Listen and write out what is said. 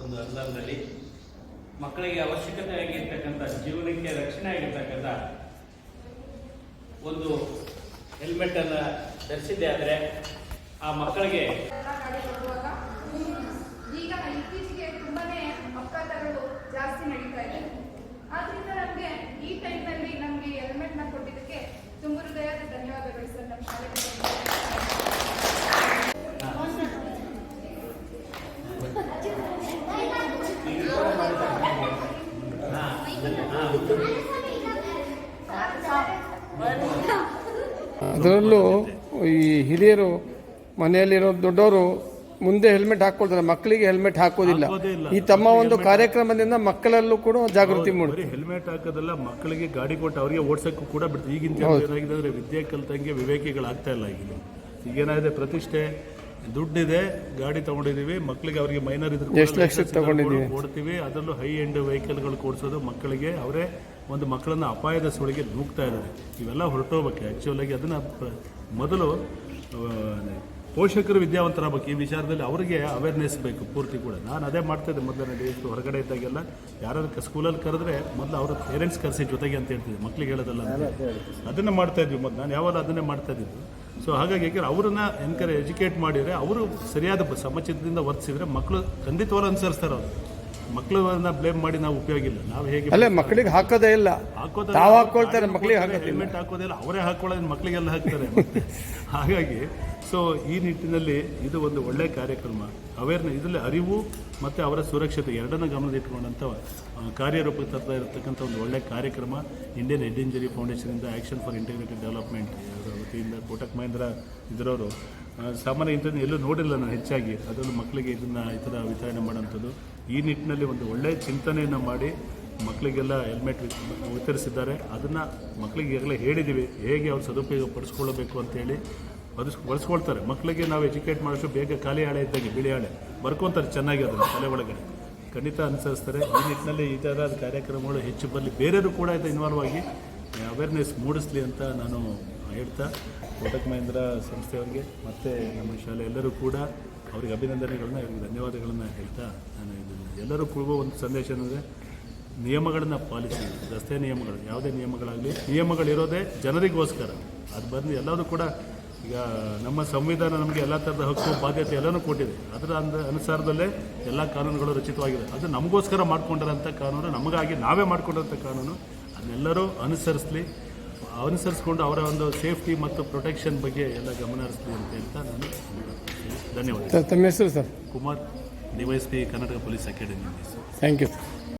ಒಂದು ಅನುದಾನದಲ್ಲಿ ಮಕ್ಕಳಿಗೆ ಅವಶ್ಯಕತೆ ಆಗಿರ್ತಕ್ಕಂಥ ಜೀವನಕ್ಕೆ ರಕ್ಷಣೆ ಆಗಿರ್ತಕ್ಕಂಥ ಒಂದು ಹೆಲ್ಮೆಟ್ ಅನ್ನ ಧರಿಸಿದ್ದೆ ಆದರೆ ಆ ಮಕ್ಕಳಿಗೆ ಎಲ್ಲ ಗಾಡಿ ಕೊಡುವಾಗ ಈಗ ಇತ್ತೀಚೆಗೆ ತುಂಬಾನೇ ಅಪಘಾತಗಳು ಜಾಸ್ತಿ ನಡೀತಾ ಇದೆ ಆದ್ರಿಂದ ನಮಗೆ ಈ ಟೈಮ್ನಲ್ಲಿ ನಮಗೆ ಹೆಲ್ಮೆಟ್ನ ಕೊಟ್ಟಿದ್ದಕ್ಕೆ ತುಂಬ ಹೃದಯದ ಧನ್ಯವಾದಗಳು ಸರ್ ನಮ್ಮ ಶಾಲೆಗೆ ಹಾ, ಹಾ. ಅದರಲ್ಲೂ ಈ ಹಿರಿಯರು ಮನೆಯಲ್ಲಿರೋ ದೊಡ್ಡವರು ಮುಂದೆ ಹೆಲ್ಮೆಟ್ ಹಾಕೊಳ್ತಾರೆ ಮಕ್ಕಳಿಗೆ ಹೆಲ್ಮೆಟ್ ಹಾಕೋದಿಲ್ಲ. ಈ ತಮ್ಮ ಒಂದು ಕಾರ್ಯಕ್ರಮದಿಂದ ಮಕ್ಕಳಲ್ಲೂ ಕೂಡ ಜಾಗೃತಿ ಮೂಡಿ. ಹೆಲ್ಮೆಟ್ ಹಾಕೋದಲ್ಲ ಮಕ್ಕಳಿಗೆ ಗಾಡಿ ಕೊಟ್ಟು ಅವರಿಗೆ ಓಡಿಸೋಕ್ಕೂ ಕೂಡ ಬಿಡ್ತಾರೆ ಈಗಿನ ಏನಾಗಿದೆ ಅಂದ್ರೆ ವಿದ್ಯೆ ಕಲ್ತಂಗೆ ವಿವೇಕಿಗಳಾಗ್ತಾ ಇಲ್ಲ ಈಗ ಈಗೇನಾಗಿದೆ ಪ್ರತಿಷ್ಠೆ? ದುಡ್ಡಿದೆ ಗಾಡಿ ತಗೊಂಡಿದೀವಿ ಮಕ್ಕಳಿಗೆ ಅವರಿಗೆ ಮೈನರ್ ಇದ್ರೆ ಕೂಡ ಎಷ್ಟು ಲಕ್ಷಕ್ಕೆ ತಗೊಂಡಿದ್ದೀವಿ? ಕೊಡ್ತೀವಿ ಅದರಲ್ಲೂ ಹೈ ಎಂಡ್ ವೆಹಿಕಲ್ಗಳು ಕೊಡಿಸೋದು ಮಕ್ಕಳಿಗೆ. ಅವರೇ ಒಂದು ಮಕ್ಕಳನ್ನ ಅಪಾಯದ ಸುಳಿಗೆ ನೂಗ್ತಾ ಇದ್ದಾರೆ. ಇವೆಲ್ಲ ಹೊರಟೋಗ್ಬೇಕು ಆ್ಯಕ್ಚುಲಾಗಿ ಅದನ್ನು ಮೊದಲು ಪೋಷಕರು ವಿದ್ಯಾವಂತರಾಗಬೇಕು ಈ ವಿಚಾರದಲ್ಲಿ ಅವರಿಗೆ ಅವೇರ್ನೆಸ್ ಬೇಕು ಪೂರ್ತಿ ಕೂಡ. ನಾನು ಅದೇ ಮಾಡ್ತಾ ಇದ್ದೆ ಮೊದಲನೇ ಡೇಸ್ ಹೊರಗಡೆ ಇದ್ದಾಗೆಲ್ಲ. ಯಾರಾದ್ರು ಸ್ಕೂಲಲ್ಲಿ ಕರೆದ್ರೆ ಮೊದಲು ಅವ್ರ ಪೇರೆಂಟ್ಸ್ ಕರೆಸಿ ಜೊತೆಗೆ ಅಂತ ಹೇಳ್ತಿದ್ದೆ ಮಕ್ಳಿಗೆ ಹೇಳೋದಲ್ಲ ಅದನ್ನು ಮಾಡ್ತಾಯಿದ್ವಿ ಮಾಡ್ತಾ ಇದ್ವಿ ಮೊದಲು. ನಾನು ಯಾವಾಗ ಅದನ್ನೇ ಮಾಡ್ತಾ ಇದ್ದಿದ್ದು ಸೊ ಹಾಗಾಗಿ ಯಾಕೆಂದ್ರೆ ಅವ್ರನ್ನ ಎನ್ಕರೇಜ್ ಎಜುಕೇಟ್ ಮಾಡಿದರೆ ಅವರು ಸರಿಯಾದ ಸಮಚಿತದಿಂದ ವರ್ತಿಸಿದ್ರೆ ಮಕ್ಕಳು ಖಂಡಿತವಾಗ್ಲೂ ಅನುಸರಿಸ್ತಾರೆ ಅವರು. ಮಕ್ಕಳನ್ನ ಬ್ಲೇಮ್ ಮಾಡಿ ನಾವು ಉಪಯೋಗ ಇಲ್ಲ ನಾವು ಹೇಗೆ ಅಲ್ಲೇ ಮಕ್ಕಳಿಗೆ ಹಾಕೋದೇ ಇಲ್ಲ. ತಾವು ಹಾಕೊಳ್ತಾರೆ ಮಕ್ಕಳಿಗೆ ಹಾಕೋದಿಲ್ಲ. ಹೆಲ್ಮೆಟ್ ಹಾಕೋದಿಲ್ಲ ಅವರೇ ಹಾಕೊಳ್ಳೋದು ಮಕ್ಕಳಿಗೆಲ್ಲ ಹಾಕ್ತಾರೆ. ಹಾಗಾಗಿ ಸೊ ಈ ನಿಟ್ಟಿನಲ್ಲಿ ಇದು ಒಂದು ಒಳ್ಳೆ ಕಾರ್ಯಕ್ರಮ. ಅವೇರ್ನೆಸ್ ಇದರಲ್ಲಿ ಅರಿವು ಮತ್ತು ಅವರ ಸುರಕ್ಷತೆ ಎರಡನ್ನ ಗಮನದಲ್ಲಿಟ್ಟುಕೊಂಡಂಥ ಆ, ಕಾರ್ಯರೂಪಕ್ಕೆ ತರ್ತಾ ಇರತಕ್ಕಂಥ ಒಂದು ಒಳ್ಳೆ ಕಾರ್ಯಕ್ರಮ. ಇಂಡಿಯನ್ ಹೆಡ್ ಇಂಜರಿ ಫೌಂಡೇಶನಿಂದ ಆ್ಯಕ್ಷನ್ ಫಾರ್ ಇಂಟಿಗ್ರೇಟೆಡ್ ಡೆವಲಪ್ಮೆಂಟ್ ವತಿಯಿಂದ ಕೋಟಕ್ ಮಹೇಂದ್ರ ಇದರವರು. ಸಾಮಾನ್ಯ ಇಂಥದ್ದು ಎಲ್ಲೂ ನೋಡಿಲ್ಲ ನಾನು ಹೆಚ್ಚಾಗಿ. ಅದರಲ್ಲೂ ಮಕ್ಕಳಿಗೆ ಇದನ್ನು ಈ ಥರ ವಿತರಣೆ ಮಾಡೋಂಥದ್ದು ಈ ನಿಟ್ಟಿನಲ್ಲಿ ಒಂದು ಒಳ್ಳೆಯ ಚಿಂತನೆಯನ್ನು ಮಾಡಿ ಮಕ್ಕಳಿಗೆಲ್ಲ ಹೆಲ್ಮೆಟ್ ವಿತರಿಸಿದ್ದಾರೆ. ಅದನ್ನು ಮಕ್ಕಳಿಗೆ ಈಗಲೇ ಹೇಳಿದ್ದೀವಿ ಹೇಗೆ ಅವ್ರು ಸದುಪಯೋಗ ಪಡಿಸ್ಕೊಳ್ಬೇಕು ಅಂತೇಳಿ ಬದಸ್ ಬಳಸ್ಕೊಳ್ತಾರೆ ಮಕ್ಕಳಿಗೆ ನಾವು ಎಜುಕೇಟ್ ಮಾಡೋಷ್ಟು ಬೇಗ ಖಾಲಿ ಹಾಳೆ ಇದ್ದಂಗೆ ಬಿಳಿ ಹಾಳೆ ಬರ್ಕೊಂತಾರೆ ಚೆನ್ನಾಗಿ ಅದನ್ನು ತಲೆ ಒಳಗಡೆ. ಖಂಡಿತ ಅನುಸರಿಸ್ತಾರೆ. ಈ ನಿಟ್ಟಿನಲ್ಲಿ ಈ ಥರದ ಕಾರ್ಯಕ್ರಮಗಳು ಹೆಚ್ಚು ಬರಲಿ. ಬೇರೆಯವರು ಕೂಡ ಇದು ಇನ್ವಾಲ್ವ್ ಆಗಿ ಅವೇರ್ನೆಸ್ ಮೂಡಿಸ್ಲಿ ಅಂತ ನಾನು ಹೇಳ್ತಾ, ಕೋಟಕ್ ಮಹೇಂದ್ರ ಸಂಸ್ಥೆಯವರಿಗೆ, ಮತ್ತು ನಮ್ಮ ಶಾಲೆ ಎಲ್ಲರೂ ಕೂಡ ಅವರಿಗೆ ಅಭಿನಂದನೆಗಳನ್ನ, ಅವ್ರಿಗೆ ಧನ್ಯವಾದಗಳನ್ನು ಹೇಳ್ತಾ ನಾನು ಇದನ್ನು ಎಲ್ಲರೂ ಕೂಡ ಒಂದು ಸಂದೇಶ ಏನಂದರೆ, ನಿಯಮಗಳನ್ನು ಪಾಲಿಸಿ. ರಸ್ತೆ ನಿಯಮಗಳು, ಯಾವುದೇ ನಿಯಮಗಳಾಗಲಿ, ನಿಯಮಗಳಿರೋದೇ ಜನರಿಗೋಸ್ಕರ. ಅದು ಬಂದು ಎಲ್ಲರೂ ಕೂಡ ಈಗ ನಮ್ಮ ಸಂವಿಧಾನ ನಮಗೆ ಎಲ್ಲ ಥರದ ಹಕ್ಕು, ಬಾಧ್ಯತೆ ಎಲ್ಲನೂ ಕೊಟ್ಟಿದೆ. ಅದರ ಅಂದ ಅನುಸಾರದಲ್ಲೇ ಎಲ್ಲ ಕಾನೂನುಗಳು ರಚಿತವಾಗಿದೆ ಅದು ನಮಗೋಸ್ಕರ ಮಾಡ್ಕೊಂಡಿರೋಂಥ ಕಾನೂನು, ನಮಗಾಗಿ ನಾವೇ ಮಾಡ್ಕೊಂಡಿರೋಂಥ ಕಾನೂನು. ಅದನ್ನೆಲ್ಲರೂ ಅನುಸರಿಸಲಿ ಅನುಸರಿಸ್ಕೊಂಡು ಅವರ ಒಂದು ಸೇಫ್ಟಿ ಮತ್ತು ಪ್ರೊಟೆಕ್ಷನ್ ಬಗ್ಗೆ ಎಲ್ಲ ಗಮನ ಹರಿಸ್ಲಿ ಅಂತ ಹೇಳ್ತಾ ನಾನು ಧನ್ಯವಾದ ಸರ್ ತಮ್ಮ ಹೆಸರು sir? Kumar DYSP Karnataka police academy. Thank you.